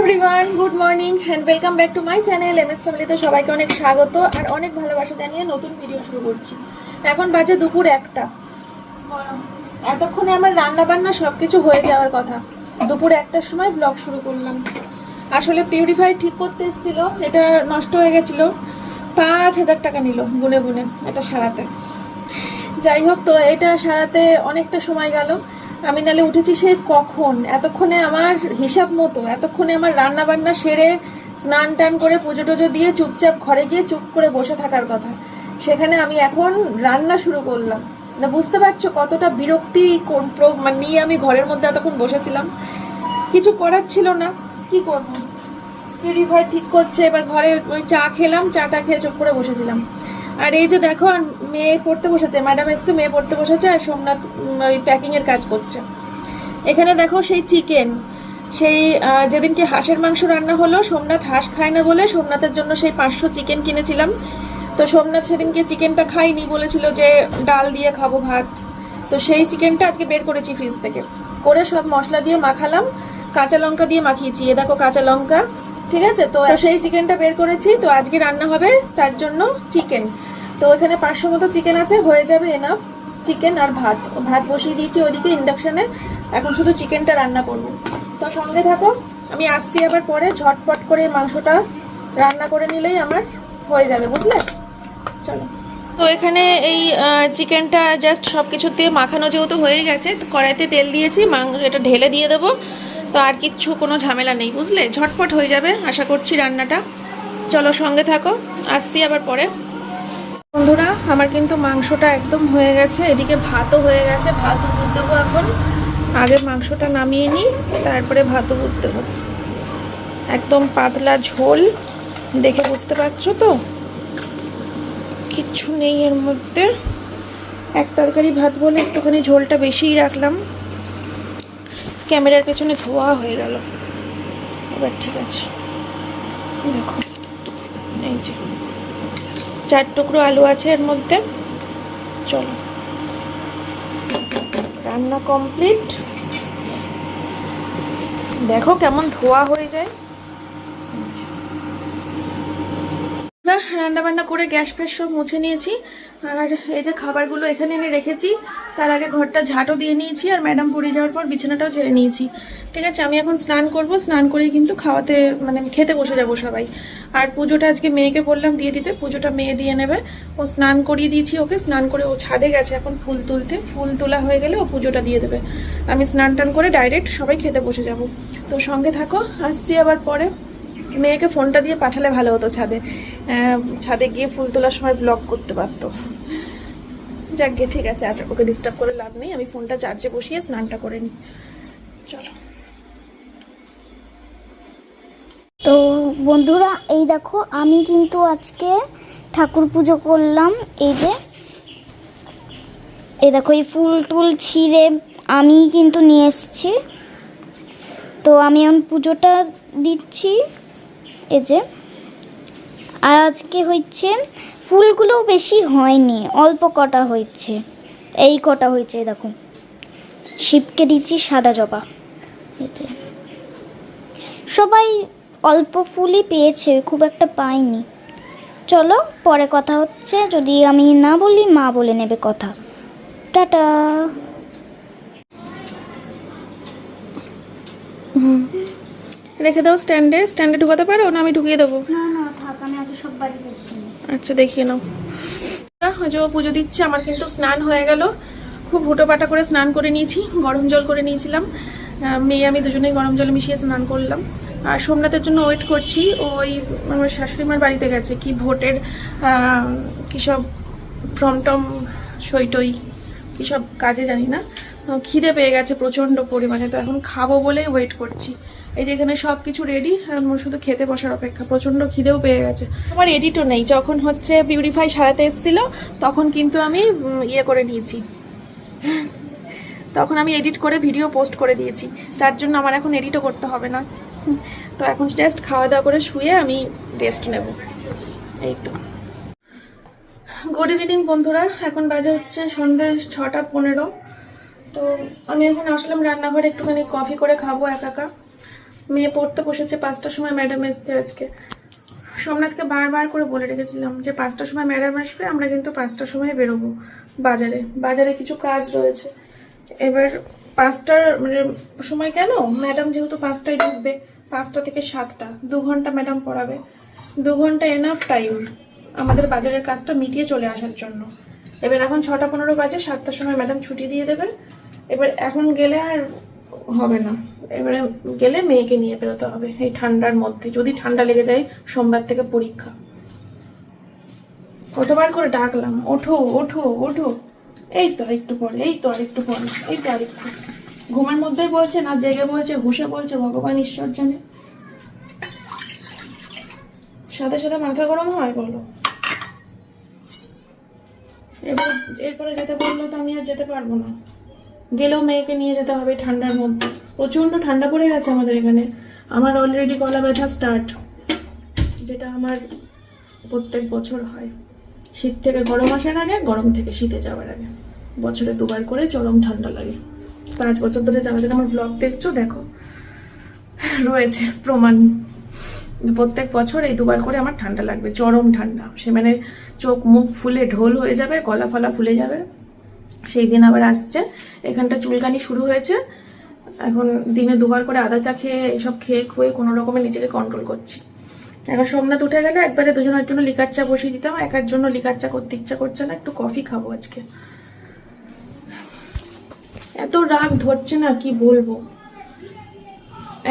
Everyone, good morning and welcome back to my channel M S ফ্যামিলিতে সবাইকে অনেক স্বাগত আর অনেক ভালোবাসা জানিয়ে নতুন ভিডিও শুরু করছি। এখন বাজে দুপুর একটা। এতক্ষণে আমার রান্না বান্না সব কিছু হয়ে যাওয়ার কথা। দুপুর একটার সময় ব্লগ শুরু করলাম। আসলে পিউরিফাই ঠিক করতে এসেছিল, এটা নষ্ট হয়ে গেছিল। পাঁচ হাজার টাকা নিল গুনে গুনে, এটা সারাতে। যাই হোক তো, এটা সারাতে অনেকটা সময় গেল। আমি নালে উঠেছি সে কখন? এতক্ষণে আমার হিসাব মতো, এতক্ষণে আমার রান্না বান্না সেরে স্নান টান করে পুজো টুজো দিয়ে চুপচাপ ঘরে গিয়ে চুপ করে বসে থাকার কথা। সেখানে আমি এখন রান্না শুরু করলাম। না, বুঝতে পারছ কতটা বিরক্তি মানে নিয়ে আমি ঘরের মধ্যে এতক্ষণ বসেছিলাম? কিছু করার ছিল না। কি করব? পিউরিফাই ঠিক করছে, এবার ঘরে ওই চা খেলাম, চাটা খেয়ে চুপ করে বসেছিলাম। আর এই যে দেখো, আর মেয়ে পড়তে বসেছে ম্যাডাম এসছে, মেয়ে পড়তে বসেছে, আর সোমনাথ ওই প্যাকিংয়ের কাজ করছে। এখানে দেখো সেই চিকেন সেই যেদিনকে হাঁসের মাংস রান্না হলো, সোমনাথ হাঁস খায় না বলে সোমনাথের জন্য সেই পাঁচশো চিকেন কিনেছিলাম। তো সোমনাথ সেদিনকে চিকেনটা খাইনি বলেছিল যে ডাল দিয়ে খাব ভাত। তো সেই চিকেনটা আজকে বের করেছি ফ্রিজ থেকে। করে সব মশলা দিয়ে মাখালাম, কাঁচা লঙ্কা দিয়ে মাখিয়েছি। এ দেখো কাঁচা লঙ্কা ঠিক আছে? তো সেই চিকেনটা বের করেছি। তো আজকে রান্না হবে তার জন্য চিকেন তো এখানে পাঁচশো মতো চিকেন আছে, হয়ে যাবে এনাফ চিকেন আর ভাত। ভাত বসিয়ে দিয়েছি ওইদিকে ইন্ডাকশানে এখন শুধু চিকেনটা রান্না করব। তো সঙ্গে থাকো, আমি আসছি আবার পরে, ঝটপট করে মাংসটা রান্না করে নিলেই আমার হয়ে যাবে, বুঝলে? চলো। তো এখানে এই চিকেনটা জাস্ট সব কিছু দিয়ে মাখানো যেহেতু হয়ে গেছে কড়াইতে তেল দিয়েছি, মাংস এটা ঢেলে দিয়ে দেবো। তো আর কিচ্ছু কোনো ঝামেলা নেই, বুঝলে? ঝটপট হয়ে যাবে, আশা করছি রান্নাটা। চলো সঙ্গে থাকো, আসছি আবার পরে। বন্ধুরা, আমার কিন্তু মাংসটা একদম হয়ে গেছে, এদিকে ভাতও হয়ে গেছে ভাত উপুর দেবো এখন। আগে মাংসটা নামিয়ে নিই, তারপরে ভাত উপুর দেবো। একদম পাতলা ঝোল, দেখে বুঝতে পারছ তো? কিচ্ছু নেই এর মধ্যে। এক তরকারি ভাত বলে একটুখানি ঝোলটা বেশিই রাখলাম। ক্যামেরার পেছনে ধোয়া হয়ে গেল। এবার ঠিক আছে। দেখো, এই যে চার টুকরো আলু আছে এর মধ্যে। চলো। রান্না কমপ্লিট। দেখো কেমন ধোয়া হয়ে যায়। রান্না বান্না করে গ্যাস ফ্যাস সব মুছে নিয়েছি। আর এই যে খাবারগুলো এখানে এনে রেখেছি, তার আগে ঘরটা ঝাঁটও দিয়ে নিয়েছি আর ম্যাডাম পুরী যাওয়ার পর বিছানাটাও ছেড়ে নিয়েছি। ঠিক আছে, আমি এখন স্নান করব। স্নান করেই কিন্তু খাওয়াতে মানে খেতে বসে যাব সবাই। আর পুজোটা আজকে মেয়েকে বললাম দিয়ে দিতে, পুজোটা মেয়ে দিয়ে নেবে। ও স্নান করিয়ে দিয়েছি ওকে, স্নান করে ও ছাদে গেছে এখন ফুল তুলতে। ফুল তোলা হয়ে গেলে ও পুজোটা দিয়ে দেবে। আমি স্নান টান করে ডাইরেক্ট সবাই খেতে বসে যাব। তো সঙ্গে থাকো, আসছি আবার পরে। মেয়েকে ফোনটা দিয়ে পাঠালে ভালো হতো ছাদে। ছাদে গিয়ে ফুল তোলার সময় ব্লগ করতে পারতো। যাক গে ঠিক আছে, আর ওকে ডিস্টার্ব করে লাভ নেই, আমি ফোনটা চার্জে বসিয়ে স্নানটা করে নিই। চলো। তো বন্ধুরা, এই দেখো, আমি কিন্তু আজকে ঠাকুর পুজো করলাম, এই যে, এই দেখো, এই ফুল টুল ছিঁড়ে আমি কিন্তু নিয়ে এসেছি। তো আমি এখন পুজোটা দিচ্ছি, এই যে। আর আজকে হচ্ছে ফুলগুলো বেশি হয়নি, অল্প কটা হয়েছে। এই কটা হয়েছে দেখো। শিবকে দিচ্ছি সাদা জবা। সবাই অল্প ফুলই পেয়েছে, খুব একটা পাইনি। চলো, পরে কথা হচ্ছে। যদি আমি না বলি, মা বলে নেবে কথা। টাটা। রেখে দাও স্ট্যান্ডে স্ট্যান্ডে ঢুকাতে পারো? না আমি ঢুকিয়ে দেবো। না না থাক আমি আগে সব বাড়ি আচ্ছা দেখিয়ে নাও। যে ও পুজো দিচ্ছে আমার কিন্তু স্নান হয়ে গেল। খুব হুটো পাটা করে স্নান করে নিয়েছি গরম জল করে নিয়েছিলাম। মেয়ে আমি দুজনেই গরম জল মিশিয়ে স্নান করলাম। আর সোমনাথের জন্য ওয়েট করছি ওই আমার শাশুড়ি মার বাড়িতে গেছে। কি ভোটের কী সব ফর্ম টম সই টই কী সব কাজে জানি না। খিদে পেয়ে গেছে প্রচণ্ড পরিমাণে। তো এখন খাব বলেই ওয়েট করছি। এই যে এখানে সব কিছু রেডি আমার শুধু খেতে বসার অপেক্ষা, প্রচণ্ড খিদেও পেয়ে গেছে। আমার এডিটও নেই, যখন হচ্ছে পিউরিফাই সারাতে এসেছিল, তখন কিন্তু আমি ইয়ে করে নিয়েছি। তখন আমি এডিট করে ভিডিও পোস্ট করে দিয়েছি। তার জন্য আমার এখন এডিটও করতে হবে না। তো এখন জাস্ট খাওয়া দাওয়া করে শুয়ে আমি রেস্ট নেব। এই তো। গুড ইভিনিং বন্ধুরা। এখন বাজে হচ্ছে সন্ধ্যে ছটা পনেরো। তো আমি এখন আসলাম রান্নাঘরে, একটুখানি কফি করে খাব একা একা। মেয়ে পড়তে বসেছে পাঁচটার সময় ম্যাডাম এসছে আজকে। সোমনাথকে বারবার করে বলে রেখেছিলাম যে পাঁচটার সময় ম্যাডাম আসবে, আমরা কিন্তু পাঁচটার সময় বেরোবো বাজারে। বাজারে কিছু কাজ রয়েছে। এবার পাঁচটার মানে সময় কেন? ম্যাডাম যেহেতু পাঁচটায় ঢুকবে, পাঁচটা থেকে সাতটা, দু ঘণ্টা ম্যাডাম পড়াবে। দু ঘণ্টা এনাফ টাইম আমাদের বাজারের কাজটা মিটিয়ে চলে আসার জন্য। এবার এখন ছটা পনেরো বাজে, সাতটার সময় ম্যাডাম ছুটি দিয়ে দেবে। এবার এখন গেলে আর হবে না। এবারে গেলে মেয়েকে নিয়ে বেরোতে হবে এই ঠান্ডার মধ্যে। যদি ঠান্ডা লেগে যায়, সোমবার থেকে পরীক্ষা। কতবার করে ডাকলাম, ওঠো ওঠো ওঠো। এই তো আরেকটু পরে, এই তো আরেকটু পরে, এই তো আরেকটু ঘুমের মধ্যেই বলছে, না জেগে বলছে, হুশে বলছে, ভগবান ঈশ্বর জানে। সাথে সাথে মাথা গরম হয়, বলো। এবার এরপরে যেতে বলল তো আমি আর যেতে পারব না। গেলেও মেয়েকে নিয়ে যেতে হবে ঠান্ডার মধ্যে। প্রচণ্ড ঠান্ডা পড়ে গেছে আমাদের এখানে। আমার অলরেডি গলা ব্যথা স্টার্ট যেটা আমার প্রত্যেক বছর হয়। শীত থেকে গরম আসার আগে, গরম থেকে শীতে যাওয়ার আগে। বছরে দুবার করে চরম ঠান্ডা লাগে। পাঁচ বছর ধরে যারা যারা আমার ব্লগ দেখছ, দেখো। রয়েছে প্রমাণ। প্রত্যেক বছর এই দুবার করে আমার ঠান্ডা লাগবে, চরম ঠান্ডা। সে মানে চোখ মুখ ফুলে ঢোল হয়ে যাবে, গলা ফলা ফুলে যাবে। সেই দিন আবার আসছে। এখানটা চুলকানি শুরু হয়েছে। এখন দিনে দুবার করে আদা চা খেয়ে এসব খেয়ে খুয়ে কোনো রকমে নিজেকে কন্ট্রোল করছি। এখন সোমনাথ উঠে গেলে একবারে দুজনের জন্য লিকার চা বসিয়ে দিতাম একার জন্য লিকার চা করতে ইচ্ছা করছে না, একটু কফি খাব আজকে। এত রাগ ধরছে না, কি বলব?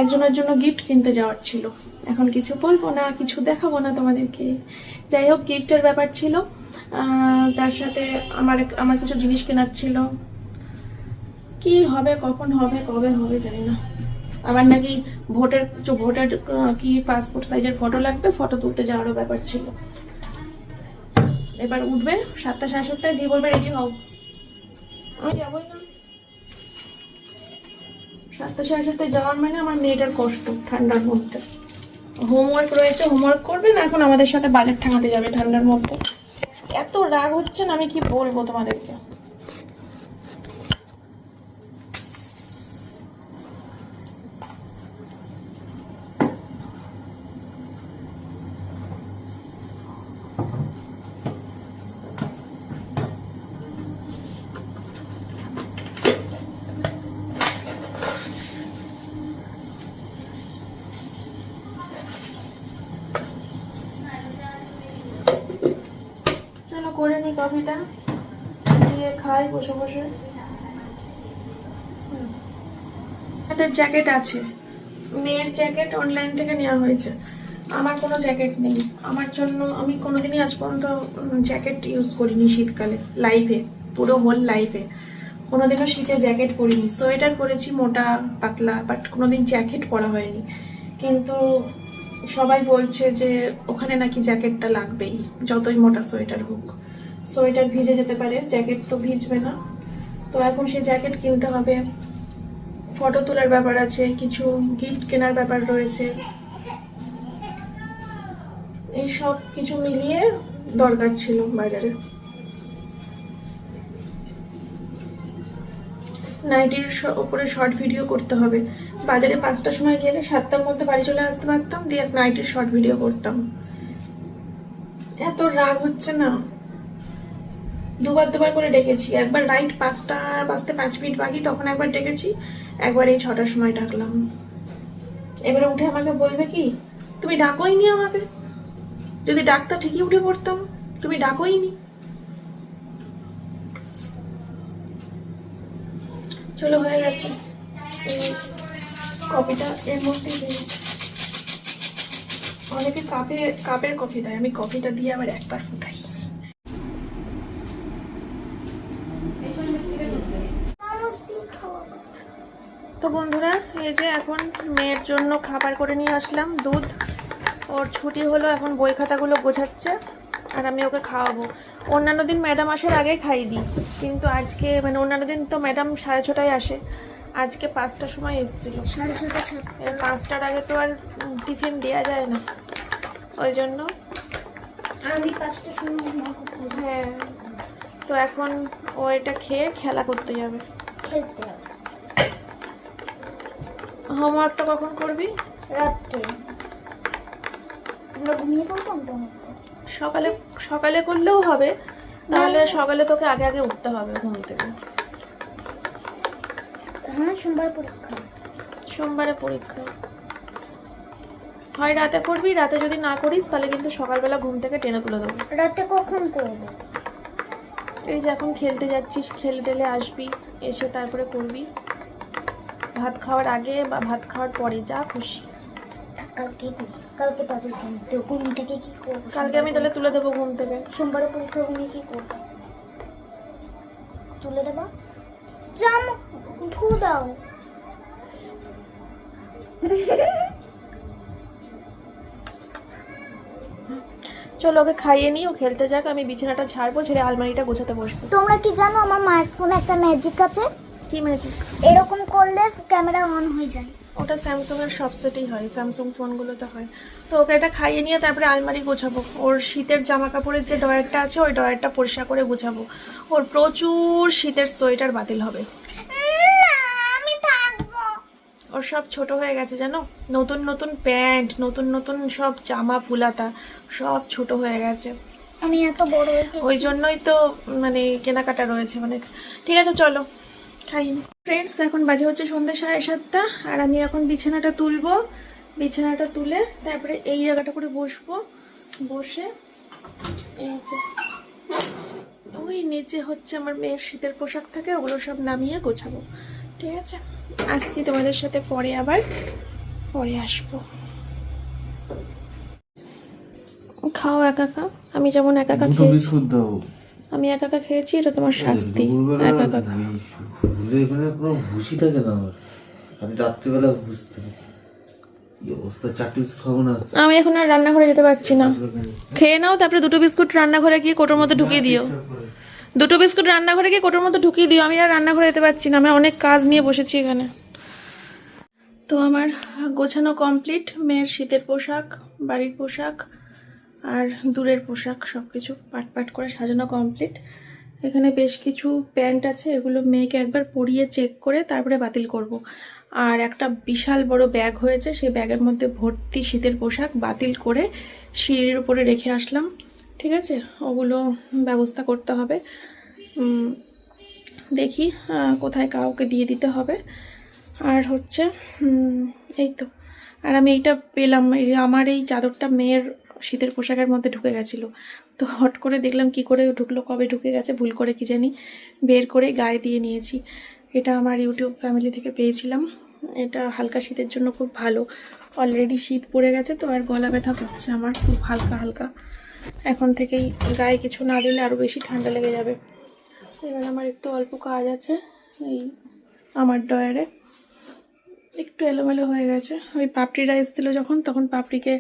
একজনের জন্য গিফট কিনতে যাওয়ার ছিল। এখন কিছু বলব না, কিছু দেখাবো না তোমাদেরকে। যাই হোক গিফটের ব্যাপার ছিল। তার সাথে আমার আমার কিছু জিনিস কেনার ছিল। কি হবে, কখন হবে, কবে হবে জানি না। আবার নাকি ভোটের ভোটের কি পাসপোর্ট সাইজের ফটো লাগবে? ফটো তুলতে যাওয়ারও ব্যাপার ছিল। এবার উঠবে, সাতটা সাড়ে সাতটায় দিয়ে বলবে রেডি হও। আমি যাবোই না। সাতটা সাড়ে সাতটায় যাওয়ার মানে আমার মেয়েটার কষ্ট, ঠান্ডার মধ্যে। হোমওয়ার্ক রয়েছে হোমওয়ার্ক করবে না, এখন আমাদের সাথে বাজার ঠাঙাতে যাবে ঠান্ডার মধ্যে। এত রাগ হচ্ছে না, আমি কি বলব তোমাদেরকে চলো করে নি কফিটা দিয়ে খাই বসে বসে। হাতের জ্যাকেট আছে। মেয়ের জ্যাকেট অনলাইন থেকে নেওয়া হয়েছে। আমার কোনো জ্যাকেট নেই। আমার জন্য আমি কোনোদিনই আজ পর্যন্ত জ্যাকেট ইউজ করিনি শীতকালে। লাইফে পুরো হোল লাইফে কোনোদিনও শীতে জ্যাকেট পরিনি। সোয়েটার পরেছি মোটা, পাতলা বাট কোনোদিন জ্যাকেট পরা হয়নি। কিন্তু সবাই বলছে যে ওখানে নাকি জ্যাকেটটা লাগবেই, যতই মোটা সোয়েটার হোক। সোয়েটার ভিজে যেতে পারে, জ্যাকেট তো ভিজবে না। তো এখন সে জ্যাকেট কিনতে হবে। ফটো তোলার ব্যাপার আছে, কিছু গিফট কেনার ব্যাপার রয়েছে। এই সব কিছু মিলিয়ে দরকার ছিল বাজারে। নাইটির ওপরে শর্ট ভিডিও করতে হবে। বাজারে পাঁচটার সময় গেলে সাতটার মধ্যে বাড়ি চলে আসতে পারতাম, দিয়ে নাইটির শর্ট ভিডিও করতাম। এত রাগ হচ্ছে না। দুবার দুবার করে ডেকেছি। একবার রাইট পাঁচটা, বাজতে পাঁচ মিনিট বাকি, তখন একবার ডেকেছি। একবার এই ছটার সময় ডাকলাম। এবারে উঠে আমাকে বলবে কি, তুমি ডাকোই নি আমাকে। যদি ডাকতা ঠিকই উঠে পড়তাম। তুমি ডাকোই নি। চলো, হয়ে গেছে। কফিটা এর মধ্যে। অনেকে কাপে, কাপের কফি দেয়। আমি কফিটা দিয়ে আবার একবার ফুটাই তো বন্ধুরা এই যে এখন মেয়ের জন্য খাবার করে নিয়ে আসলাম দুধ। ওর ছুটি হলো এখন বই খাতাগুলো গোছাচ্ছে আর আমি ওকে খাওয়াবো। অন্যান্য দিন ম্যাডাম আসার আগে খাইয়ে দিই কিন্তু আজকে মানে অন্যান্য দিন তো ম্যাডাম সাড়ে ছটায় আসে। আজকে পাঁচটার সময় এসেছিল। সাড়ে ছটা পাঁচটার আগে তো আর টিফিন দেওয়া যায় না। ওই জন্য আমি পাঁচটা সময় হ্যাঁ তো এখন ও এটা খেয়ে খেলা করতে যাবে। খেলতে হবে। হোমওয়ার্কটা কখন করবি? রাত্রে। আমরা ঘুমিয়ে পড়তাম তো। সকালে সকালে করলেও হবে। তাহলে সকালে তোকে আগে আগে উঠতে হবে ঘুম থেকে। হ্যাঁ সোমবার পরীক্ষা। সোমবারে পরীক্ষা। হয় রাতে করবি রাতে যদি না করিস তাহলে কিন্তু সকালবেলা ঘুম থেকে টেনে তুলে দেবো। রাতে কখন করব? এই যে এখন খেলতে যাচ্ছিস খেলে টেলে আসবি এসে তারপরে করবি। ভাত খাওয়ার আগে বা ভাত খাওয়ার পরে যা খুশি। কালকে কালকে তাদের ঘুম তো ঘুম থেকে কি করব? কালকে আমি তাহলে তুলে দেবো ঘুম থেকে। সোমবারে পরীক্ষা ঘুমিয়ে কি করব? তুলে দেবা? জাম ধু দাও। চলো ওকে খাইয়ে নিই ও খেলতে যাক আমি বিছানাটা ছাড়বো ছেড়ে আলমারিটা গোছাতে বসবো। তোমরা কি জানো আমার মায়ের ফোনে একটা ম্যাজিক আছে? কি ম্যাজিক এরকম করলে ক্যামেরা অন হয়ে যায়। ওটা স্যামসং এর সব সেটেই হয় স্যামসং ফোনগুলোতে হয়। তো ওকে এটা খাইয়ে নিয়ে তারপরে আলমারি গোছাবো। ওর শীতের জামা কাপড়ের যে ডয়ারটা আছে ওই ডয়ারটা পরিষ্কার করে গোছাবো। ওর প্রচুর শীতের সোয়েটার বাতিল হবে। ওর সব ছোট হয়ে গেছে জানো? নতুন নতুন প্যান্ট নতুন নতুন সব জামা ফুলাতা সব ছোট হয়ে গেছে। আমি এত বড় ওই জন্যই তো মানে কেনাকাটা রয়েছে। মানে ঠিক আছে চলো। খাই ফ্রেন্ডস এখন বাজে হচ্ছে সন্ধ্যে সাড়ে সাতটা আর আমি এখন বিছানাটা তুলবো। বিছানাটা তুলে তারপরে এই জায়গাটা করে বসবো। বসে এই যে ওই নিচে হচ্ছে আমার মেয়ের শীতের পোশাক থাকে ওগুলো সব নামিয়ে গোছাবো। ঠিক আছে? আসছি তোমাদের সাথে পরে আবার পরে আসব। খাও একা একা আমি যেমন একা একা দাও। আমি একা একা খেয়েছি এটা তোমার শাস্তি। একা একা খাও। এখানে কোনো ভুসি থাকে না আমার। আমি রাত্রিবেলা না? আমি এখন আর রান্নাঘরে যেতে পারছি না। খেয়ে নাও তারপরে দুটো বিস্কুট রান্নাঘরে গিয়ে কোটোর মধ্যে ঢুকিয়ে দিও। দুটো বিস্কুট রান্নাঘরে গিয়ে কোটোর মধ্যে ঢুকিয়ে দিও। আমি আর রান্নাঘরে যেতে পারছি না। আমি অনেক কাজ নিয়ে বসেছি এখানে। তো আমার গোছানো কমপ্লিট মেয়ের শীতের পোশাক বাড়ির পোশাক আর দূরের পোশাক সব কিছু পাট পাট করে সাজানো কমপ্লিট এখানে বেশ কিছু প্যান্ট আছে, এগুলো মেয়েকে একবার পরিয়ে চেক করে তারপরে বাতিল করব। আর একটা বিশাল বড় ব্যাগ হয়েছে, সেই ব্যাগের মধ্যে ভর্তি শীতের পোশাক বাতিল করে সিঁড়ির উপরে রেখে আসলাম। ঠিক আছে? ওগুলো ব্যবস্থা করতে হবে। দেখি কোথায় কাউকে দিয়ে দিতে হবে। আর হচ্ছে এই তো। আর আমি এইটা পেলাম আমার এই চাদরটা মেয়ের শীতের পোশাকের মধ্যে ঢুকে গেছিল। তো হট করে দেখলাম কি করে ঢুকলো, কবে ঢুকে গেছে, ভুল করে কি জানি বের করে গায়ে দিয়ে নিয়েছি। এটা আমার ইউটিউব ফ্যামিলি থেকে পেয়েছিলাম। এটা হালকা শীতের জন্য খুব ভালো। অলরেডি শীত পড়ে গেছে তো, আর গলা ব্যথা করছে আমার খুব হালকা হালকা। এখন থেকেই গায়ে কিছু না দিলে আরও বেশি ঠান্ডা লেগে যাবে। এবার আমার একটু অল্প কাজ আছে, এই আমার ডয়ারে একটু এলোমেলো হয়ে গেছে। ওই পাপড়িরা এসেছিল যখন, তখন পাপড়িকে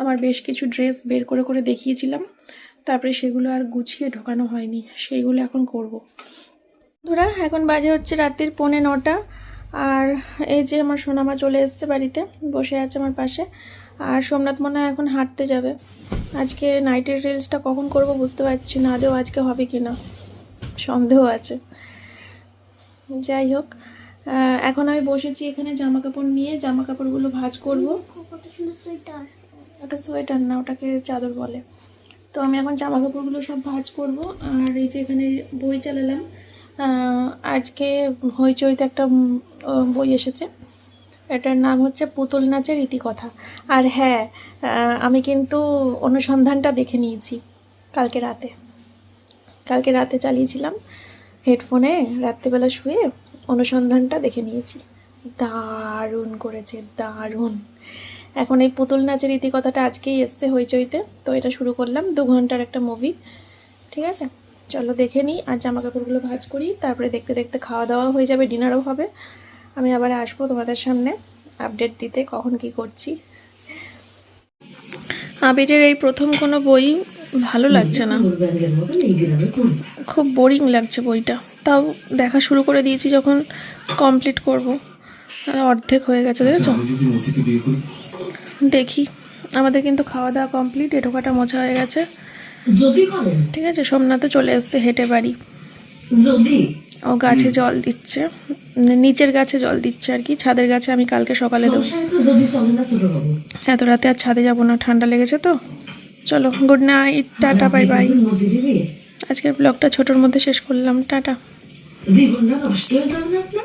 আমার বেশ কিছু ড্রেস বের করে করে দেখিয়েছিলাম। তারপরে সেগুলো আর গুছিয়ে ঢোকানো হয়নি। সেইগুলো এখন করব। ধরা এখন বাজে হচ্ছে রাত্রির পৌনে নটা। আর এই যে আমার সোনামা চলে এসছে বাড়িতে, বসে আছে আমার পাশে। আর সোমনাথ মনে এখন হাঁটতে যাবে। আজকে নাইটের রিলসটা কখন করব বুঝতে পারছি না। আদেও আজকে হবে কি না সন্দেহ আছে। যাই হোক এখন আমি বসেছি এখানে জামা কাপড় নিয়ে। জামা কাপড়গুলো ভাজ করব। কত সুন্দর সোয়েটার। ওটা সোয়েটার না, ওটাকে চাদর বলে। তো আমি এখন জামা কাপড়গুলো সব ভাজ করব। আর এই যে এখানে বই চালালাম। আজকে হইচইতে একটা বই এসেছে। এটার নাম হচ্ছে পুতুল নাচের ইতিকথা আর হ্যাঁ আমি কিন্তু অনুসন্ধানটা দেখে নিয়েছি কালকে রাতে। কালকে রাতে চালিয়েছিলাম হেডফোনে, রাত্রিবেলা শুয়ে অনুসন্ধানটা দেখে নিয়েছি। দারুণ করেছে, দারুণ। এখন এই পুতুল নাচের ইতিকথাটা আজকেই এসছে হইচইতে। তো এটা শুরু করলাম দু ঘণ্টার একটা মুভি ঠিক আছে? চলো দেখে নিই আর জামা কাপড়গুলো ভাঁজ করি তারপরে দেখতে দেখতে খাওয়া দাওয়া হয়ে যাবে ডিনারও হবে। আমি আবার আসব তোমাদের সামনে আপডেট দিতে কখন কি করছি। আবিরের এই প্রথম কোনো বই ভালো লাগছে না। খুব বোরিং লাগছে বইটা। তাও দেখা শুরু করে দিয়েছি যখন কমপ্লিট করব। আর অর্ধেক হয়ে গেছে দেখেছ? দেখি। আমাদের কিন্তু খাওয়া দাওয়া কমপ্লিট এটোকাটা মোছা হয়ে গেছে। ঠিক আছে সোমনাথে চলে এসছে হেঁটে বাড়ি। ও গাছে জল দিচ্ছে। নিচের গাছে জল দিচ্ছে আর কি ছাদের গাছে আমি কালকে সকালে দেবো এত রাতে আর ছাদে যাব না ঠান্ডা লেগেছে তো। চলো good night tata bye bye আজকের ব্লগটা ছোটোর মধ্যে শেষ করলাম টাটা। জীবনটা নষ্ট হয়ে যাবে না আপনার?